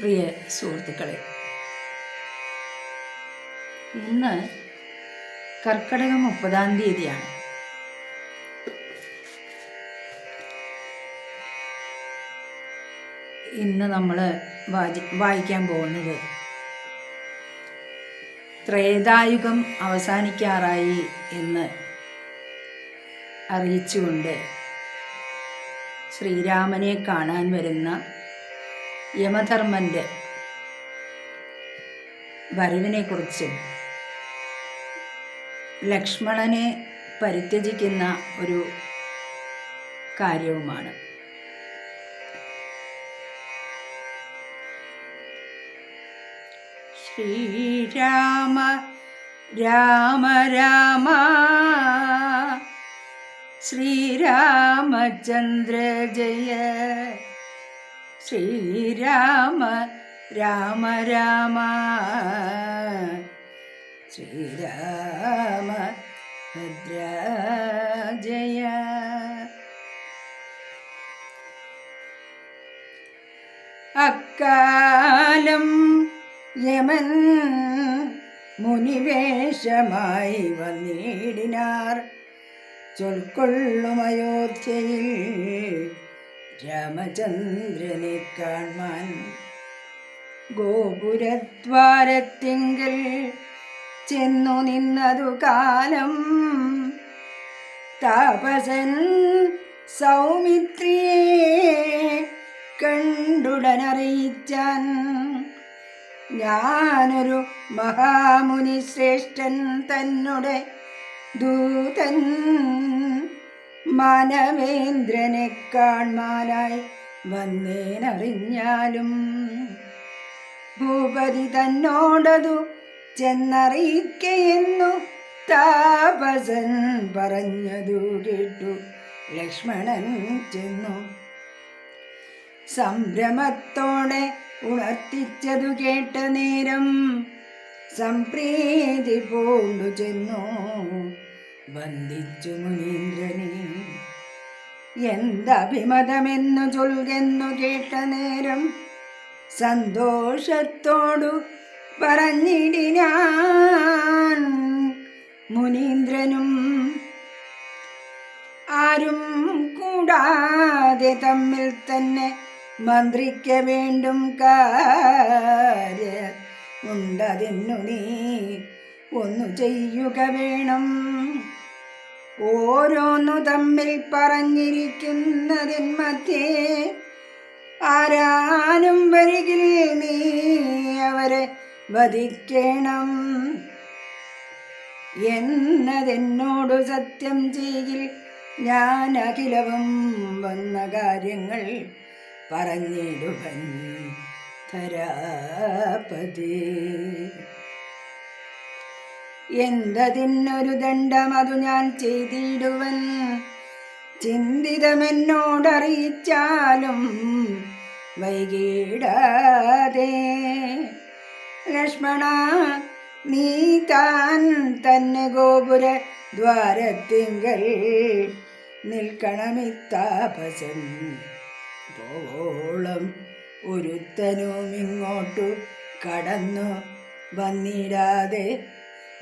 പ്രിയ സുഹൃത്തുക്കളെ ഇന്ന് കർക്കടകം മുപ്പതാം തീയതിയാണ്. ഇന്ന് നമ്മൾ വായി വായിക്കാൻ പോകുന്നത് ത്രേതായുഗം അവസാനിക്കാറായി എന്ന് അറിയിച്ചുകൊണ്ട് ശ്രീരാമനെ കാണാൻ വരുന്ന യമധർമ്മന്റെ വരവിനെക്കുറിച്ചും. ലക്ഷ്മണനെ പരിത്യജിക്കുന്ന ഒരു കാര്യവുമാണ്. ശ്രീരാമ രാമ രാമ ശ്രീരാമചന്ദ്ര ജയ. ശ്രീരാമ രാമ രാമ. ശ്രീരാമ ഭദ്ര ജയ അക്കാലം യമൻ മുനിവേഷമായി വന്നിടിനാർ. ചൊൽക്കൊള്ളും അയോധ്യയിൽ രാമചന്ദ്രനെ കാൺമാൻ ഗോപുരദ്വാരത്തിങ്കൽ ചെന്നു നിന്നതു കാലം താപസൻ സൗമിത്രിയെ കണ്ടുടനറിയിച്ചാൻ ഞാനൊരു മഹാമുനി ശ്രേഷ്ഠൻ തന്നെ ദൂതൻ. മാനവേന്ദ്രനെ കാൺമാനായി വന്നേനറിഞ്ഞാലും ഭൂപതി തന്നോടതു ചെന്നറിയിക്കയെന്നു താപസൻ പറഞ്ഞതു കേട്ടു. ലക്ഷ്മണൻ ചെന്നു. സംഭ്രമത്തോടെ ഉണർത്തിച്ചതു കേട്ട നേരം സംപ്രീതി പോണ്ടു ചെന്നു. വന്ദിച്ചു മുനീന്ദ്രനെ. എന്തഭിമതമെന്നു ചൊൽകെന്നു കേട്ട നേരം സന്തോഷത്തോടു പറഞ്ഞിടിനാൻ മുനീന്ദ്രനും ആരും കൂടാതെ തമ്മിൽ തന്നെ മന്ത്രിക്ക വേണ്ടും കാര്യ ഉണ്ടതിന്നു നീ ഒന്നു ചെയ്യുക വേണം. ഓരോന്നു തമ്മിൽ പറഞ്ഞിരിക്കുന്നതിൻ മധ്യേ ആരാനും വരികിൽ നീ അവരെ വധിക്കണം. എന്നതെന്നോടു സത്യം ചെയ്യിൽ ഞാൻ അഖിലവും വന്ന കാര്യങ്ങൾ പറഞ്ഞിടുവൻ ധരാപതി. എന്തതിനൊരു ദണ്ഡം അതു ഞാൻ ചെയ്തിടുവൻ? ചിന്തിതമെന്നോടറിയിച്ചാലും വൈകിടാതെ. ലക്ഷ്മണ നീ താൻ തന്നെ ഗോപുര ദ്വാരത്തിങ്കൽ നിൽക്കണമിത്താപസൻ. പോളം ഒരുത്തനും ഇങ്ങോട്ടു കടന്നു വന്നിടാതെ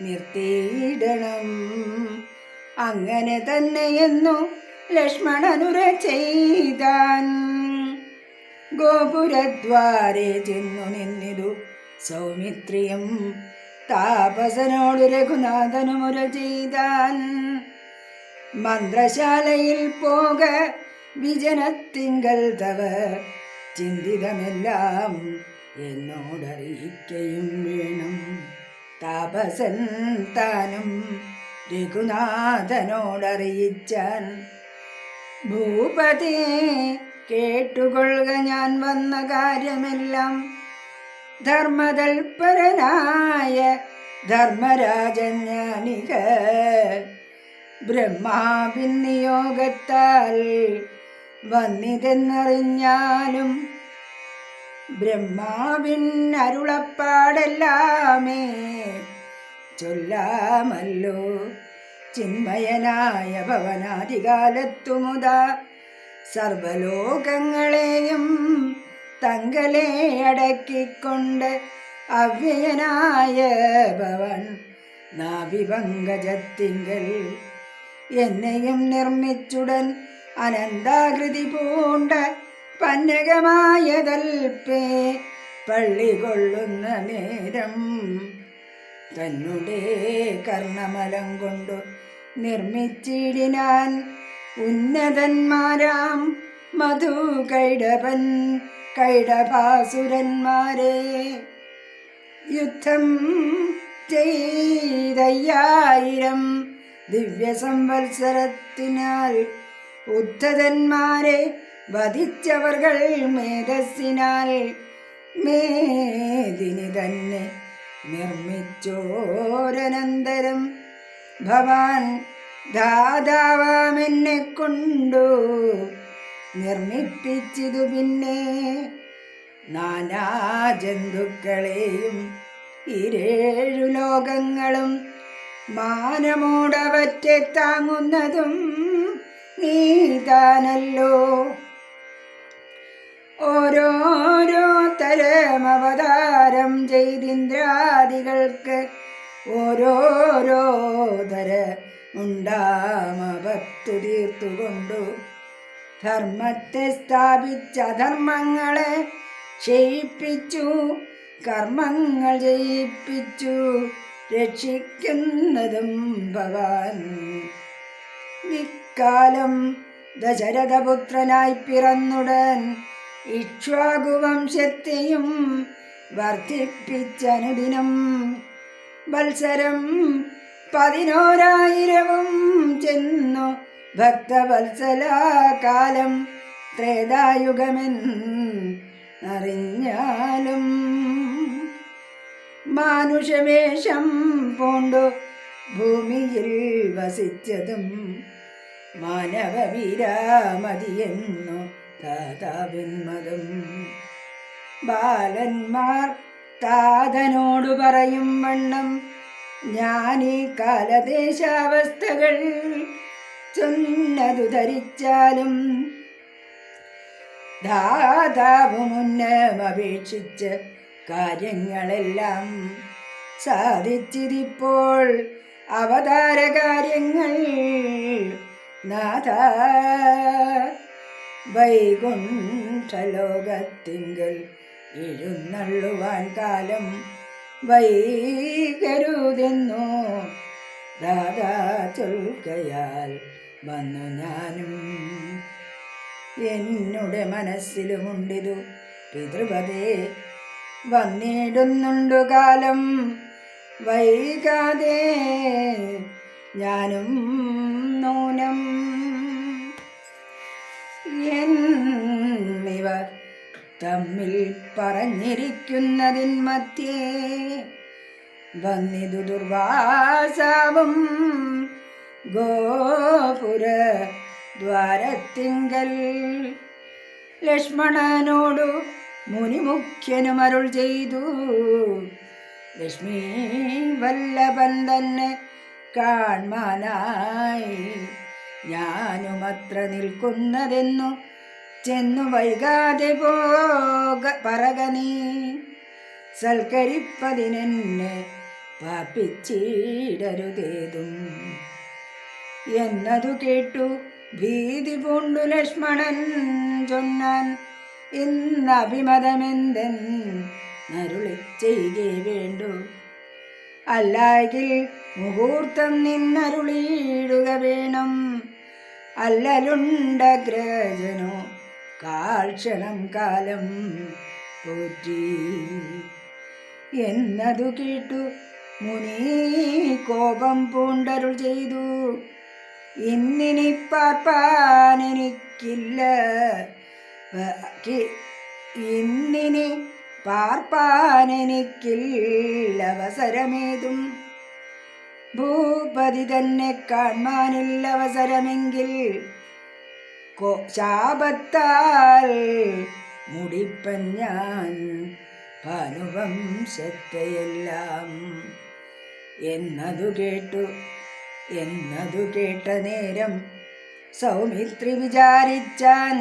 നിർത്തിയിടണം. അങ്ങനെ തന്നെയെന്നു ലക്ഷ്മണനുര ചെയ്താൻ. ഗോപുരദ്വാരെ ചെന്നു നിന്നിതു സൗമിത്രിയും താപസനോട് രഘുനാഥനുമുര ചെയ്താൻ. മന്ത്രശാലയിൽ പോക വിജനത്തിങ്കൽ തവ ചിന്തിതമെല്ലാം എന്നോടറിയിക്കയും വേണം. താപസൻ താനും രഘുനാഥനോടറിയിച്ചാൻ. ഭൂപതി കേട്ടുകൊള്ളുക ഞാൻ വന്ന കാര്യമെല്ലാം. ധർമ്മതൽപരനായ ധർമ്മരാജൻ ഞാനിക ബ്രഹ്മാവിൻ നിയോഗത്താൽ വന്നിതെന്നറിഞ്ഞാലും ബ്രഹ്മാവിൻ അരുളപ്പാടെല്ലാമേ. ചൊല്ലാമല്ലോ. ചിന്മയനായ ഭവനാദികാലത്തുമുത സർവലോകങ്ങളെയും തങ്കലെ അടക്കിക്കൊണ്ട് അവ്യയനായ ഭവൻ നാഭിപങ്കജത്തിങ്കൽ. എന്നെയും നിർമ്മിച്ചുടൻ അനന്താകൃതി പൂണ്ട പന്നകമായതൽപ്പേ പള്ളി കൊള്ളുന്ന നേരം തന്നെ കർണമലം കൊണ്ടു നിർമ്മിച്ചിടിനാൻ ഉന്നതന്മാരാം മധു കൈടപൻ കൈടഭാസുരന്മാരെ. യുദ്ധം ചെയ്തയ്യായിരം ദിവ്യസംവത്സരത്തിനാൽ ഉദ്ധതന്മാരെ വധിച്ചവർകൾ മേധസ്സിനാൽ മേദിനി തന്നെ നിർമ്മിച്ചോരനന്തരം. ഭവാൻ ദാതാവാമെന്നെ കൊണ്ടു നിർമ്മിപ്പിച്ചിതു പിന്നെ നാനാ ജന്തുക്കളെയും ഇരേഴു ലോകങ്ങളും മാനമോടവറ്റെ താങ്ങുന്നതും നീതാനല്ലോ ഓരോരോ തരം അവതാരം ചെയ്തിന്ദ്രാദികൾക്ക് ഓരോരോ തര ഉണ്ടാമവത്തു തീർത്തുകൊണ്ടു. ധർമ്മത്തെ സ്ഥാപിച്ച ധർമ്മങ്ങളെ ക്ഷയിപ്പിച്ചു കർമ്മങ്ങൾ ജയിപ്പിച്ചു രക്ഷിക്കുന്നതും ഭവാൻ ഇക്കാലം ദശരഥപുത്രനായി പിറന്നുടൻ ഇക്ഷ്വാകുവംശത്തെയും വർദ്ധിപ്പിച്ചനുദിനം. വത്സരം പതിനോരായിരവും ചെന്നു ഭക്തവത്സലാകാലം ത്രേതായുഗമെന്നറിഞ്ഞാലും മാനുഷവേഷം പൂണ്ടു ഭൂമിയിൽ വസിച്ചതും മാനവവീരാമതിയെന്നു താതാവിന്മതും ബാലന്മാർ താതനോടു പറയും വണ്ണം ഈ കാലദേശാവസ്ഥകൾ ചൊന്നതു ധരിച്ചാലും ദാതാവ് മുന്നമപേക്ഷിച്ച് കാര്യങ്ങളെല്ലാം സാധിച്ചിരിപ്പോൾ അവതാര കാര്യങ്ങൾ നാഥ വൈകുണ്ഠലോകത്തിങ്കൽ എഴുന്നള്ളുവാൻ കാലം വൈകരുതെന്നു ദാദാ ചൊൽക്കയാൽ വന്നു ഞാനും. എന്നുടെ മനസ്സിലുമുണ്ടിതു പിതൃപതേ വന്നിടുന്നുണ്ടു കാലം വൈകാതെ ഞാനും നൂനം. എന്നിവ തമ്മിൽ പറഞ്ഞിരിക്കുന്നതിൻ മധ്യേ വന്നിതു ദുർവാസാവും ഗോപുര ദ്വാരത്തിങ്കൽ ലക്ഷ്മണനോടു മുനിമുഖ്യനും അരുൾ ചെയ്തു. ലക്ഷ്മി വല്ലഭൻ തന്നെ കാൺമാനായി ഞാനുമത്ര നിൽക്കുന്നതെന്നു ചെന്നു വൈകാതെ പോക പറക നീ. സൽക്കരിപ്പതിനെന്നെ പാപ്പിച്ചിടരുതേതും. എന്നതു കേട്ടു ഭീതി പൂണ്ടു ലക്ഷ്മണൻ ചൊന്നാൻ ഇന്ന് അഭിമതമെന്തൻ നരുളി ചെയ്യുകേ വേണ്ടു. അല്ലായെങ്കിൽ മുഹൂർത്തം നിന്നരുളിയിടുക വേണം. അല്ലലുണ്ടഗ്രജനോ കാൽക്ഷണം കാലം പോറ്റി. എന്നതു കേട്ടു മുനി കോപം പൂണ്ടരുൾ ചെയ്തു. ഇന്നിനി പാർപ്പാൻ എനിക്കില്ല. ഇന്നിനി പാർപ്പാൻ എനിക്കില്ല. അവസരമേതും ഭൂപതി തന്നെ കാണാനില്ല അവസരമെങ്കിൽ ശാപത്താൽ മുടിപ്പൻ ഞാൻ ഭാനുവംശത്തെയെല്ലാം എന്നതു കേട്ടു എന്നതു കേട്ട നേരം സൗമിത്രി വിചാരിച്ചാൻ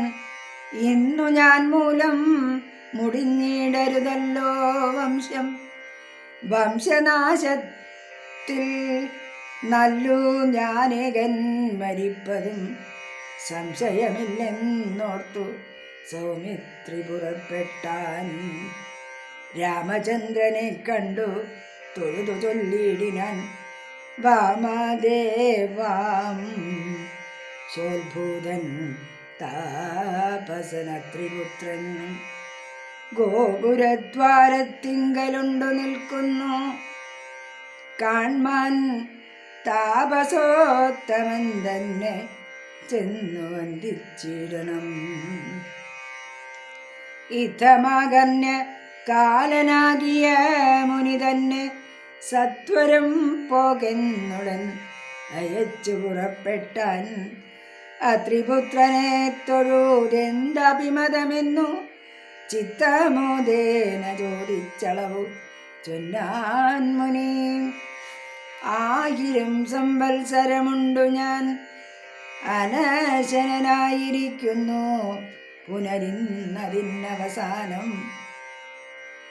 ഇന്നു ഞാൻ മൂലം മുടിഞ്ഞിടരുതല്ലോ വംശം. വംശനാശത്തിൽ നല്ലു ഞാനേകൻ മരിപ്പതും സംശയമില്ലെന്നോർത്തു. സൗമിത്രി പുറപ്പെട്ടാൻ രാമചന്ദ്രനെ കണ്ടു. തൊഴുതു ചൊല്ലിയിടിനാൻ വാമദേവാം ശോത്ഭൂതൻ താപസന ത്രിപുത്രൻ ഗോപുരദ്വാരത്തിങ്കലുണ്ടു നിൽക്കുന്നു. കാൺമാൻ താപസോത്തമൻ തന്നെ ചെന്നു വന്ദിച്ചിടണം ഇത്തമകന്യ കാലനാകിയ മുനി തന്നെ സത്വരം പോകെന്നുടൻ അയച്ചു പുറപ്പെട്ടാൻ അത്രിപുത്രനെ തൊഴൂരെന്തഭിമതമെന്നു ചിത്തമോദേന ചോദിച്ചളവു ചൊന്നാൻ മുനി. ആയിരം സംവത്സരമുണ്ടു ഞാൻ. അനശനായിരിക്കുന്നു പുനരിന്നതിന്നവസാനം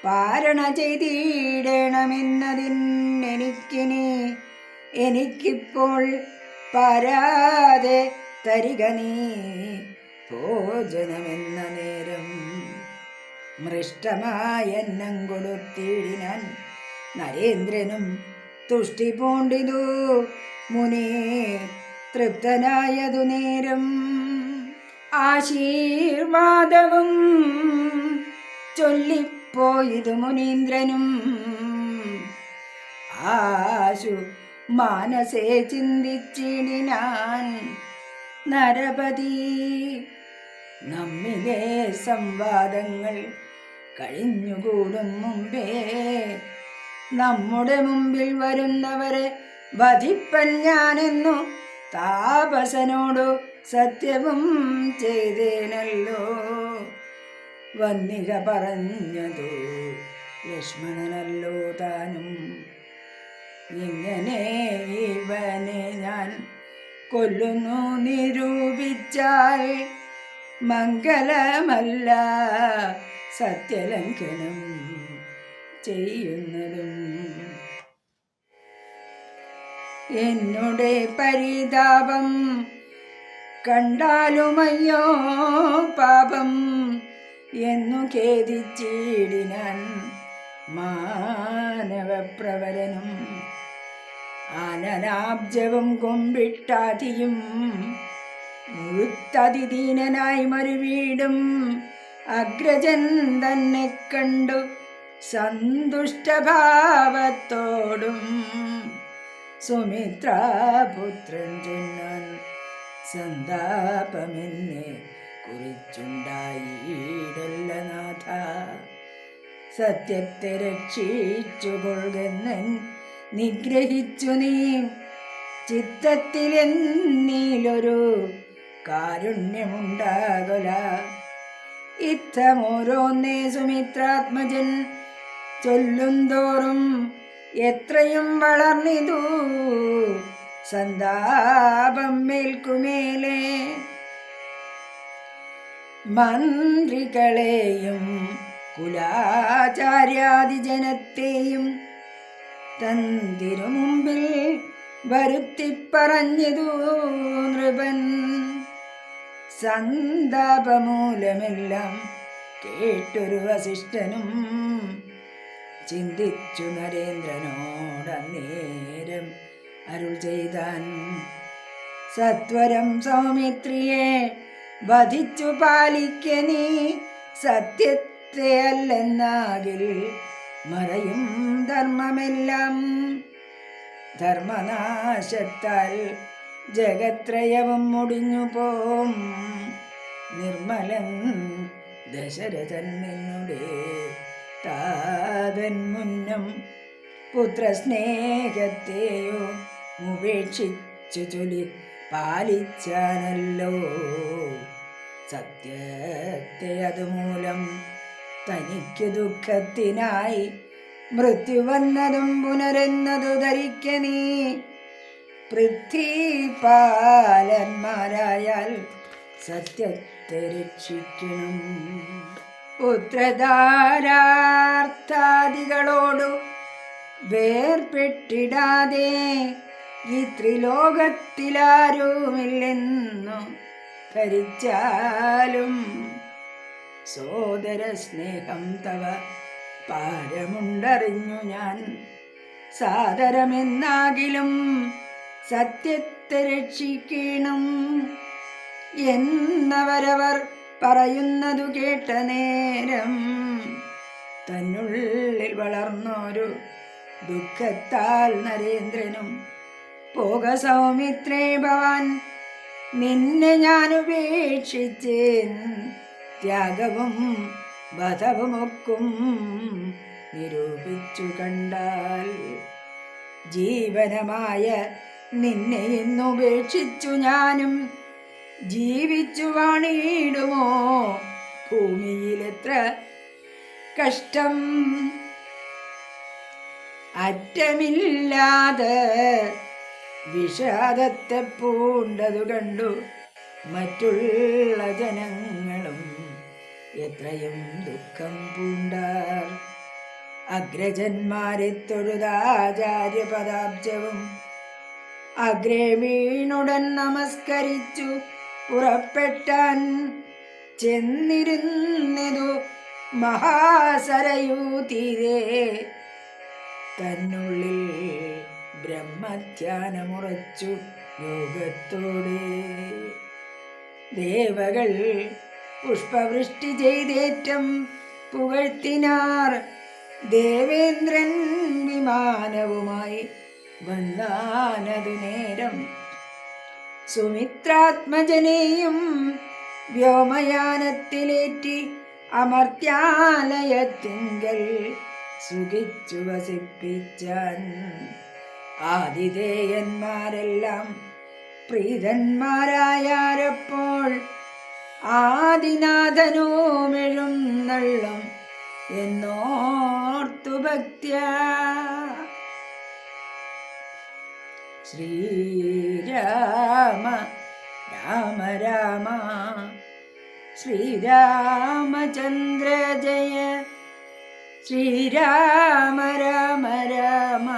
പാരണ ചെയ്തിടണമെന്നതിനെനിക്കിനി എനിക്കിപ്പോൾ പരാതെ തരിക നീ ഭോജനമെന്ന നേരം. മൃഷ്ടമായ മൃഷ്ടമായെന്നം കൊടുത്തിടിനാൻ നരേന്ദ്രനും തുഷ്ടി പൂണ്ടിതു മുനേ തൃപ്തനായതു നേരം. ആശീർവാദവും ചൊല്ലിപ്പോയിതു മുനീന്ദ്രനും. ആശു മാനസേ ചിന്തിച്ചിടിനാൻ നരപതി നമ്മിലെ സംവാദങ്ങൾ കഴിഞ്ഞുകൂടും മുമ്പേ. നമ്മുടെ മുമ്പിൽ വരുന്നവരെ വധിപ്പൻ ഞാനെന്നു താപസനോടു സത്യവും ചെയ്തേനല്ലോ. വന്നിക പറഞ്ഞതു ലക്ഷ്മണനല്ലോ താനും. ഇങ്ങനെ ഇവനെ ഞാൻ കൊല്ലുന്നു നിരൂപിച്ചാൽ മംഗലമല്ല സത്യലംഘനം. ചെയ്യുന്നതും എന്നുടെ പരിതാപം കണ്ടാലുമയ്യോ പാപം എന്നു ഖേദിച്ചിടിനാൻ മാനവപ്രവരനും ആനനാബ്ജവും കൊമ്പിട്ടാതിയും മുഴുത്തതിദീനനായി മറുവീടും അഗ്രജൻ തന്നെ കണ്ടു സന്തുഷ്ടഭാവത്തോടും സുമിത്രാപുത്രൻ ചൊന്നാൻ സന്താപമെന്നെ കുറിച്ചുണ്ടായിടല്ല നാഥ. സത്യത്തെ രക്ഷിച്ചുകൊള്ളുന്നൻ നിഗ്രഹിച്ചു നീ. ചിത്തത്തിൽ എന്നീലൊരു കാരുണ്യമുണ്ടാകല. ഇത്തമോരോന്നേ സുമിത്രാത്മജൻ ചൊല്ലുന്തോറും എത്രയും വളർന്നിതു. സന്താപം മേൽക്കുമേലെ മന്ത്രികളെയും കുലാചാര്യാദിജനത്തെയും തന്തിരു മുമ്പിൽ വരുത്തിപ്പറഞ്ഞതു നൃപൻ. സന്താപമൂലമെല്ലാം കേട്ടൊരു വസിഷ്ഠനും ചിന്തിച്ചു നരേന്ദ്രനോടന്നേരം അരുൾ ചെയ്താൻ. സത്വരം സൗമിത്രിയെ വധിച്ചു പാലിക്ക നീ. സത്യത്തെ അല്ലെന്നാകിൽ മറയും ധർമ്മമെല്ലാം. ധർമ്മനാശത്താൽ ജഗത്രയവും മുടിഞ്ഞു പോം. നിർമ്മലൻ ദശരഥൻ നിന്നുടെ താതൻ മുന്നം പുത്രസ്നേഹത്തെയോ ഉപേക്ഷിച്ചു ചൊലി പാലിച്ചാനല്ലോ. സത്യത്തെ അതുമൂലം തനിക്ക് ദുഃഖത്തിനായി മൃത്യു വന്നതും പുനരെന്നതു ധരിക്ക നീ. പൃഥ്വിപാലന്മാരായാൽ സത്യത്തെ രക്ഷിക്കണം. പുത്രധാരാർത്ഥാദികളോടു വേർപെട്ടിടാതെ ഈ ത്രിലോകത്തിലാരുമില്ലെന്നു ധരിച്ചാലും സോദര സ്നേഹം തവ പാരമുണ്ടറിഞ്ഞു ഞാൻ. സാദരമെന്നാകിലും സത്യത്തെ രക്ഷിക്കണം എന്നവരവർ പറയുന്നതു കേട്ട നേരം തന്നുള്ളിൽ വളർന്നൊരു ദുഃഖത്താൽ നരേന്ദ്രനും പോക സൗമിത്രേ ഭവാൻ നിന്നെ ഞാൻ ഉപേക്ഷിച്ചേൻ. ത്യാഗവും വധവുമൊക്കും നിരൂപിച്ചു കണ്ടാൽ ജീവനമായ നിന്നെ ഇന്നുപേക്ഷിച്ചു ഞാനും. ജീവിച്ചു വാണിടുമോ ഭൂമിയിലെത്ര കഷ്ടം. അറ്റമില്ലാതെ വിഷാദത്തെ പൂണ്ടതു കണ്ടു മറ്റുള്ള ജനങ്ങളും എത്രയും ദുഃഖം പൂണ്ടാർ. അഗ്രജന്മാരെ തൊഴുതാചാര്യ പദാബ്ജവും. അഗ്രേ വീണുടൻ നമസ്കരിച്ചു. പുറപ്പെട്ടാൻ ചെന്നിരുന്നതു മഹാസരയൂ തീരെ. തന്നുള്ളിൽ ബ്രഹ്മധ്യാനമുറച്ചു യോഗത്തോടെ. ദേവകൾ പുഷ്പവൃഷ്ടി ചെയ്തേറ്റം പുകഴ്ത്തിനാർ ദേവേന്ദ്രൻ വിമാനവുമായി വന്നാനതു നേരം സുമിത്രാത്മജനെയും വ്യോമയാനത്തിലേറ്റി അമർത്യാലയത്തിങ്കൽ സുഖിച്ചു വസിപ്പിച്ചാൻ. ആതിഥേയന്മാരെല്ലാം പ്രീതന്മാരായാരപ്പോൾ ആദിനാഥനുമെഴും നള്ളം എന്നോർത്തു ഭക്ത്യ. ശ്രീരാമ രാമ രാമ. ശ്രീരാമചന്ദ്ര ജയ. ശ്രീരാമ രാമ രാമ.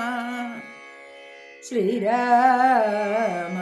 ശ്രീരാമ